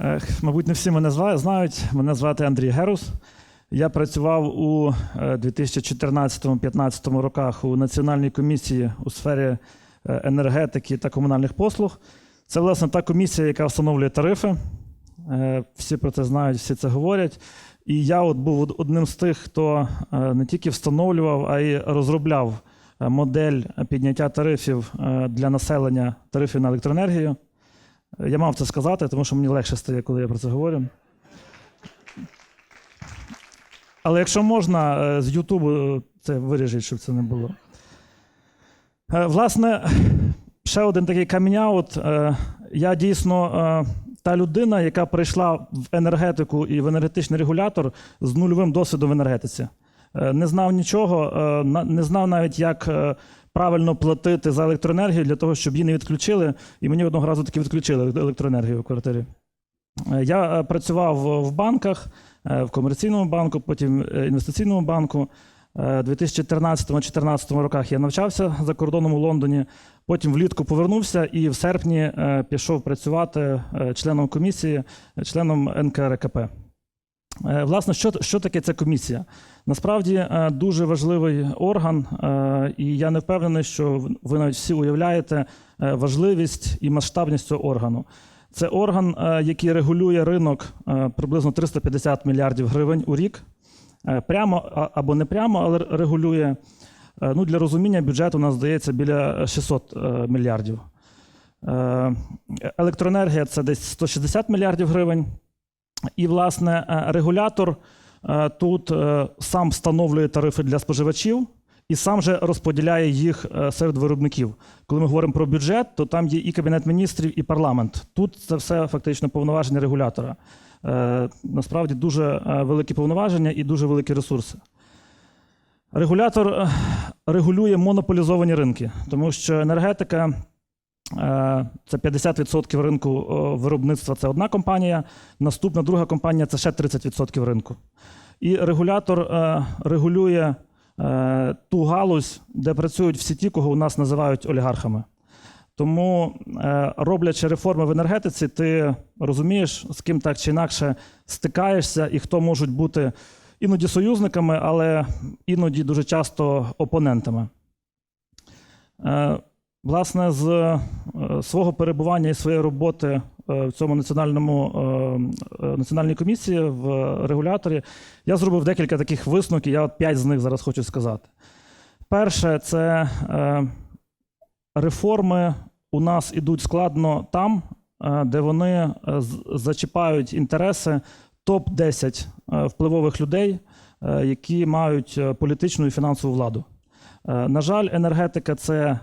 Е, Мабуть, не всі мене знають. Мене звати Андрій Герус. Я працював у е, 2014-2015 роках у Національній комісії у сфері е, енергетики та комунальних послуг. Це, власне, та комісія, яка встановлює тарифи. Е, Всі про це знають, всі це говорять. І я от був одним з тих, хто е, не тільки встановлював, а й розробляв е, модель підняття тарифів е, для населення тарифів на електроенергію. Я мав це сказати, тому що мені легше стає, коли я про це говорю. Але якщо можна, е, з Ютубу е, це виріжіть, щоб це не було. Е, Власне, ще один такий камінь-аут. Я дійсно та людина, яка прийшла в енергетику і в енергетичний регулятор з нульовим досвідом в енергетиці. Е, Не знав нічого, е, не знав навіть, як е, правильно платити за електроенергію для того, щоб її не відключили. І мені одного разу таки відключили електроенергію в квартирі. Я працював в банках, в комерційному банку, потім інвестиційному банку. У 2013-2014 роках я навчався за кордоном у Лондоні. Потім влітку повернувся і в серпні пішов працювати членом комісії, членом НКРКП. Е, Власне, що, що таке ця комісія? Насправді е, дуже важливий орган, е, і я не впевнений, що ви навіть всі уявляєте важливість і масштабність цього органу. Це орган, який регулює ринок приблизно 350 мільярдів гривень у рік. Прямо або не прямо, але регулює. Ну, для розуміння бюджет у нас здається біля 600 е, мільярдів. Електроенергія це десь 160 мільярдів гривень. І, власне, е, регулятор е, тут е, сам встановлює тарифи для споживачів і сам же розподіляє їх серед виробників. Коли ми говоримо про бюджет, то там є і Кабінет міністрів, і парламент. Тут це все фактично повноваження регулятора. Насправді дуже великі повноваження і дуже великі ресурси. Регулятор регулює монополізовані ринки, тому що енергетика це 50% ринку е, виробництва це одна компанія, наступна друга компанія це ще 30% ринку. І регулятор е, регулює е, ту галузь, де працюють всі ті, кого у нас називають олігархами. Тому, е, роблячи реформи в енергетиці, ти розумієш, з ким так чи інакше стикаєшся, і хто можуть бути іноді союзниками, але іноді дуже часто опонентами. Власне, з е, свого перебування і своєї роботи е, в цьому національному е, національній комісії в регуляторі я зробив декілька таких висновків. Я от п'ять з них зараз хочу сказати. Перше, це реформи у нас ідуть складно там, де вони зачіпають інтереси топ-10 е, впливових людей, які мають політичну і фінансову владу. На жаль, енергетика це,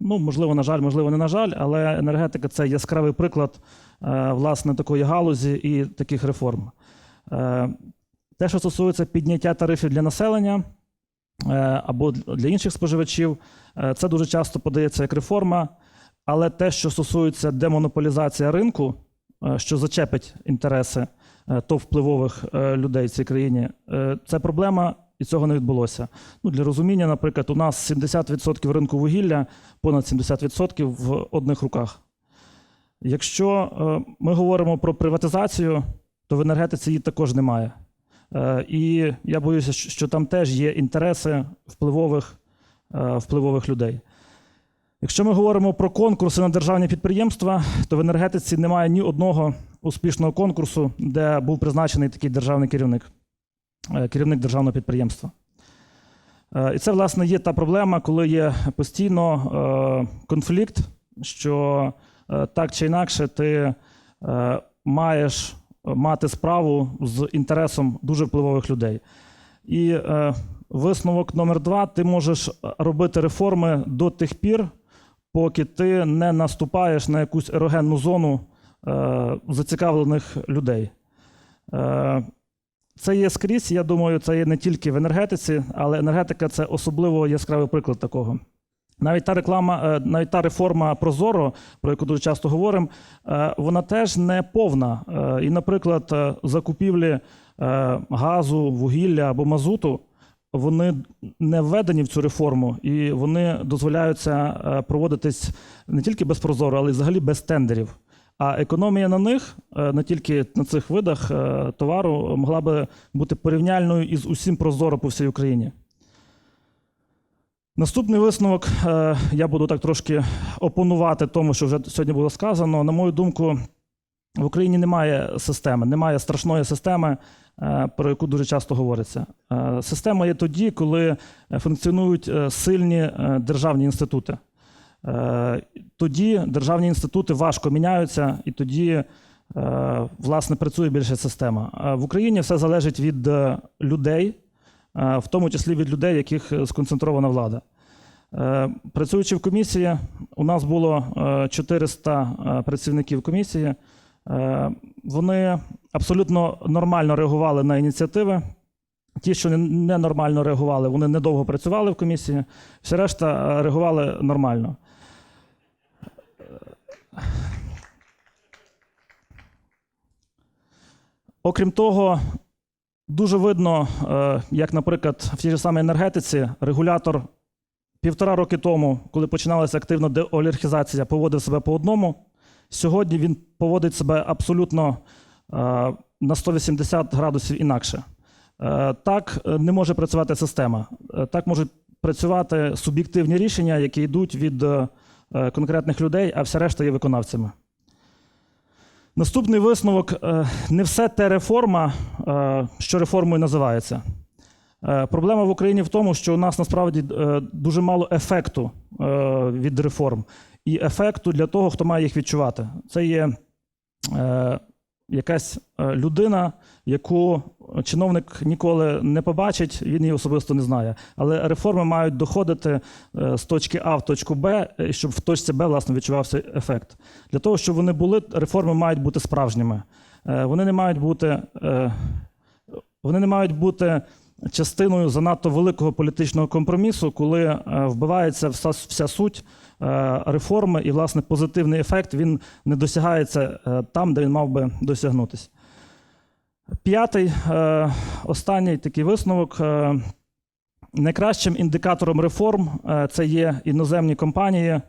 ну, можливо, на жаль, можливо, не на жаль, але енергетика це яскравий приклад е, власне такої галузі і таких реформ. Е, Те, що стосується підняття тарифів для населення е, або для інших споживачів, це дуже часто подається як реформа. Але те, що стосується демонополізації ринку, що зачепить інтереси топ впливових людей в цій країні, це проблема, і цього не відбулося. Ну, для розуміння, наприклад, у нас 70% ринку вугілля, понад 70% в одних руках. Якщо е, ми говоримо про приватизацію, то в енергетиці її також немає. Е, І я боюся, що там теж є інтереси впливових, е, впливових людей. Якщо ми говоримо про конкурси на державні підприємства, то в енергетиці немає ні одного успішного конкурсу, де був призначений такий державний керівник, керівник державного підприємства. Е, І це, власне, є та проблема, коли є постійно е, конфлікт, що е, так чи інакше ти е, маєш мати справу з інтересом дуже впливових людей. І е, висновок номер два: ти можеш робити реформи до тих пір, поки ти не наступаєш на якусь ерогенну зону е, зацікавлених людей. Це є скрізь, я думаю, це є не тільки в енергетиці, але енергетика це особливо яскравий приклад такого. Навіть та реклама, е, навіть та реформа Прозоро, про яку дуже часто говоримо, е, вона теж не повна. Е, І, наприклад, закупівлі газу, вугілля або мазуту, вони не введені в цю реформу, і вони дозволяються проводитись не тільки без прозоро, але й взагалі без тендерів. А економія на них, не тільки на цих видах е, товару, могла би бути порівняльною із усім прозоро по всій Україні. Наступний висновок, е, я буду так трошки опонувати тому, що вже сьогодні було сказано. На мою думку, в Україні немає системи, немає страшної системи, е, про яку дуже часто говориться. Система є тоді, коли функціонують сильні державні інститути. Е, Тоді державні інститути важко міняються, і тоді, е, власне, працює більше система. В Україні все залежить від е, людей, в тому числі від людей, яких сконцентрована влада. Працюючи в комісії, у нас було е, 400 е, працівників комісії. Вони абсолютно нормально реагували на ініціативи. Ті, що не- ненормально реагували, вони недовго працювали в комісії, всі решта реагували нормально. Окрім того, дуже видно, е, як, наприклад, в тій ж самій енергетиці регулятор півтора роки тому, коли починалася активна деолігархізація, поводив себе по одному. Сьогодні він поводить себе абсолютно е, на 180 градусів інакше. Е, Так не може працювати система. Так можуть працювати суб'єктивні рішення, які йдуть від конкретних людей, а вся решта є виконавцями. Наступний висновок: е, не все те реформа, е, що реформою називається. Е, Проблема в Україні в тому, що у нас насправді дуже мало ефекту від реформ і ефекту для того, хто має їх відчувати. Це є якась е, людина, яку чиновник ніколи не побачить, він її особисто не знає. Але реформи мають доходити е, з точки А в точку Б, е, щоб в точці Б власне відчувався ефект. Для того, щоб вони були, реформи мають бути справжніми. Вони не мають бути. Вони не мають бути частиною занадто великого політичного компромісу, коли е, вбивається вся, вся суть е, реформи, і, власне, позитивний ефект він не досягається е, там, де він мав би досягнутися. П'ятий, останній такий висновок. Найкращим індикатором реформ це є іноземні компанії,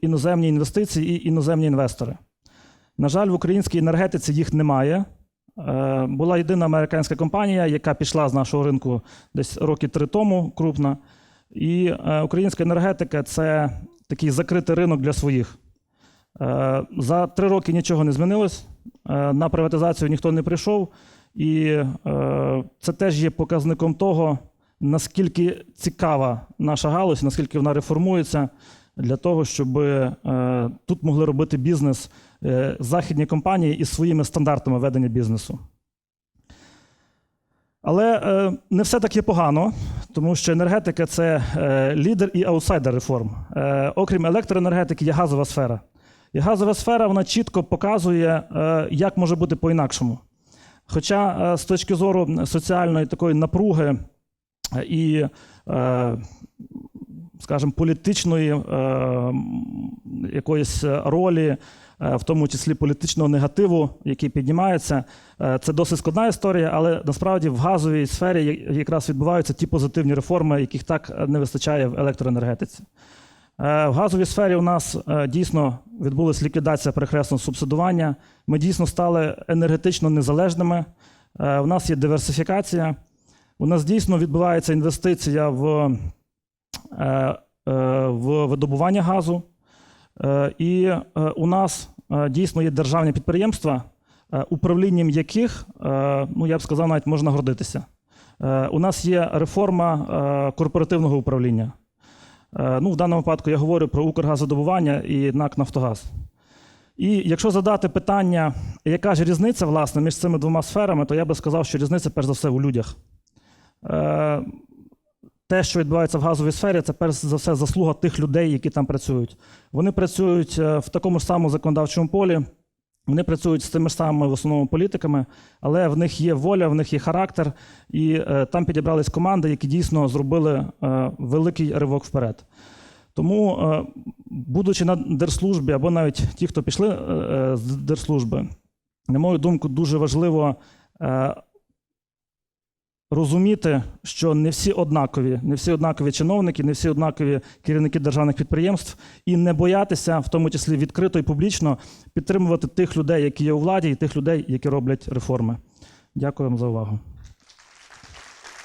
іноземні інвестиції і іноземні інвестори. На жаль, в українській енергетиці їх немає. Е, Була єдина американська компанія, яка пішла з нашого ринку десь роки три тому, крупна. І е, українська енергетика це такий закритий ринок для своїх. Е, За три роки нічого не змінилось. На приватизацію ніхто не прийшов. І це теж є показником того, наскільки цікава наша галузь, наскільки вона реформується для того, щоб тут могли робити бізнес західні компанії із своїми стандартами ведення бізнесу. Але е, не все так є погано, тому що енергетика це е, лідер і аутсайдер реформ. Е, окрім електроенергетики, є газова сфера. І газова сфера вона чітко показує, е, як може бути по-інакшому. Хоча е, з точки зору соціальної такої напруги е, і, е, скажімо, політичної е, якоїсь ролі, е, в тому числі політичного негативу, який піднімається, е, це досить складна історія, але насправді в газовій сфері якраз відбуваються ті позитивні реформи, яких так не вистачає в електроенергетиці. Е, В газовій сфері у нас е, дійсно відбулася ліквідація перехресного субсидування. Ми дійсно стали енергетично незалежними. Е, У нас є диверсифікація. У нас дійсно відбувається інвестиція в, е, е, в видобування газу. Е, І е, у нас е, дійсно є державні підприємства, управлінням яких, ну я б сказав, навіть можна гордитися. У нас є реформа корпоративного управління. Ну, в даному випадку я говорю про Укргазодобування і НАК Нафтогаз. І якщо задати питання, яка ж різниця власне між цими двома сферами, то я би сказав, що різниця перш за все у людях. Те, що відбувається в газовій сфері, це перш за все заслуга тих людей, які там працюють. Вони працюють е, в такому ж самому законодавчому полі, вони працюють з тими ж самими в основному політиками, але в них є воля, в них є характер, і е, там підібрались команди, які дійсно зробили е, великий ривок вперед. Тому, будучи на держслужбі, або навіть ті, хто пішли з держслужби, на мою думку, дуже важливо розуміти, що не всі однакові, не всі однакові чиновники, не всі однакові керівники державних підприємств, і не боятися, в тому числі відкрито і публічно, підтримувати тих людей, які є у владі, і тих людей, які роблять реформи. Дякую вам за увагу.